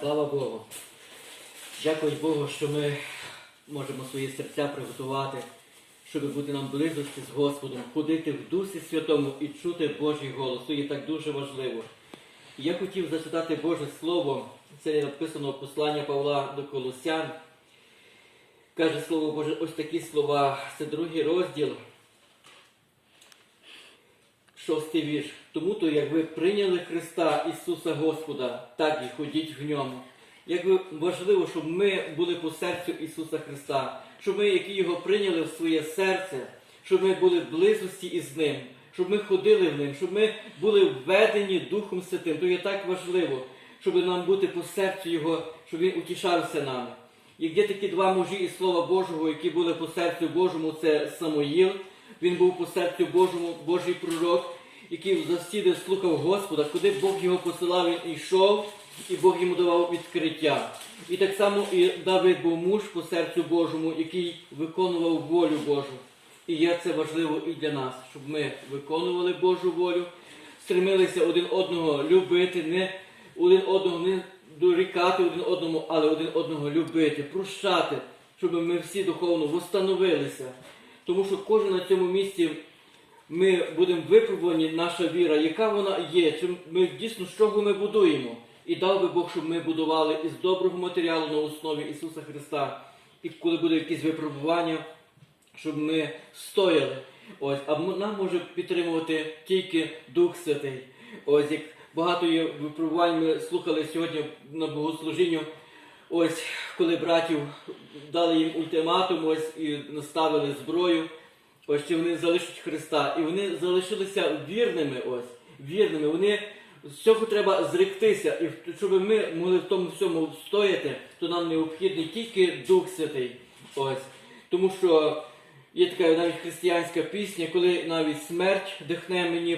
Слава Богу. Дякую Богу, що ми можемо свої серця приготувати, щоб бути нам близості з Господом, ходити в Дусі Святому і чути Божий голос. Це є так дуже важливо. Я хотів зачитати Боже Слово, це написано в послання Павла до Колосян. Каже Слово Боже, ось такі слова. Це другий розділ, шостий вірш. Тому то, як ви прийняли Христа Ісуса Господа, так і ходіть в ньому. Як важливо, щоб ми були по серцю Ісуса Христа, щоб ми, які Його прийняли в своє серце, щоб ми були в близості із Ним, щоб ми ходили в Ним, щоб ми були введені Духом Святим. То є так важливо, щоб нам бути по серцю Його, щоб Він утішався нами. Як є такі два мужі із Слова Божого, які були по серцю Божому, це Самоїл, він був по серцю Божому, Божий пророк, який завсіди слухав Господа, куди Бог його посилав, він йшов, і Бог йому давав відкриття. І так само і Давид був муж по серцю Божому, який виконував волю Божу. І є це важливо і для нас, щоб ми виконували Божу волю, стремилися один одного любити, не один одного не дорікати один одному, але один одного любити, прощати, щоб ми всі духовно восстановилися. Тому що кожен на цьому місці ми будемо випробувані, наша віра, яка вона є, чи ми дійсно з чого ми будуємо. І дав би Бог, щоб ми будували із доброго матеріалу на основі Ісуса Христа. І коли буде якісь випробування, щоб ми стояли. Ось, а нам може підтримувати тільки Дух Святий. Ось як багато є випробувань ми слухали сьогодні на богослужінню. Ось коли братів дали їм ультиматум, ось і наставили зброю. Ось чи вони залишать Христа. І вони залишилися вірними, ось, вірними. Вони з цього треба зректися. І щоб ми могли в тому всьому стояти, то нам необхідний тільки Дух Святий. Ось. Тому що є така навіть християнська пісня, коли навіть смерть дихне мені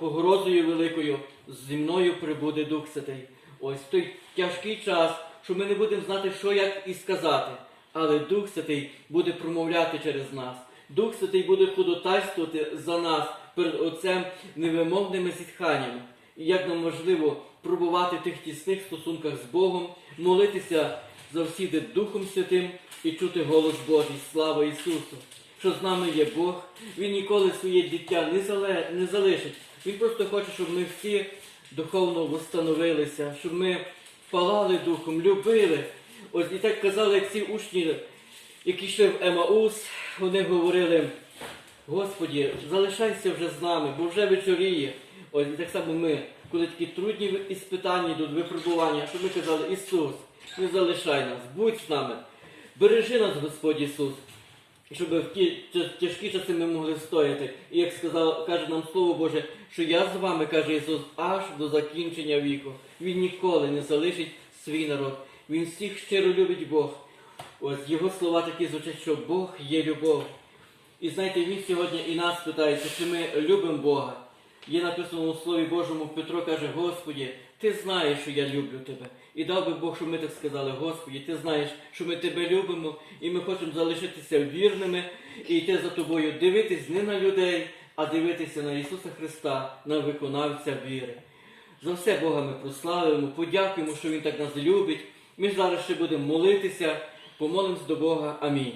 погрозою великою, зі мною прибуде Дух Святий. Ось в той тяжкий час, що ми не будемо знати, що як і сказати. Але Дух Святий буде промовляти через нас. Дух Святий буде ходотайствувати за нас перед Отцем невимовними зітханнями. І як нам важливо пробувати в тих тісних стосунках з Богом, молитися завсіди Духом Святим і чути голос Божий. Слава Ісусу! Що з нами є Бог, Він ніколи своє дитя не, зале, не залишить. Він просто хоче, щоб ми всі духовно восстановилися, щоб ми палали духом, любили. Ось і так казали, як ці учні, які йшли в Емаус, вони говорили, Господі, залишайся вже з нами, бо вже вечоріє. Ось так само ми, коли такі трудні іспитання йдуть, випробування, щоб ми казали, Ісус, не залишай нас, будь з нами, бережи нас, Господь Ісус, щоб в ті тяжкі часи ми могли стояти. І як сказав, каже нам Слово Боже, що я з вами, каже Ісус, аж до закінчення віку. Він ніколи не залишить свій народ. Він всіх щиро любить Бог. Ось його слова такі звучать, що Бог є любов. І знаєте, він сьогодні і нас питається, чи ми любимо Бога. Є написано у Слові Божому, Петро каже, Господі, ти знаєш, що я люблю тебе. І дав би Бог, щоб ми так сказали, Господі, ти знаєш, що ми тебе любимо, і ми хочемо залишитися вірними і йти за тобою, дивитись не на людей, а дивитися на Ісуса Христа, на виконавця віри. За все Бога ми прославимо, подякуємо, що Він так нас любить. Ми ж зараз ще будемо молитися, помолимось до Бога. Амінь.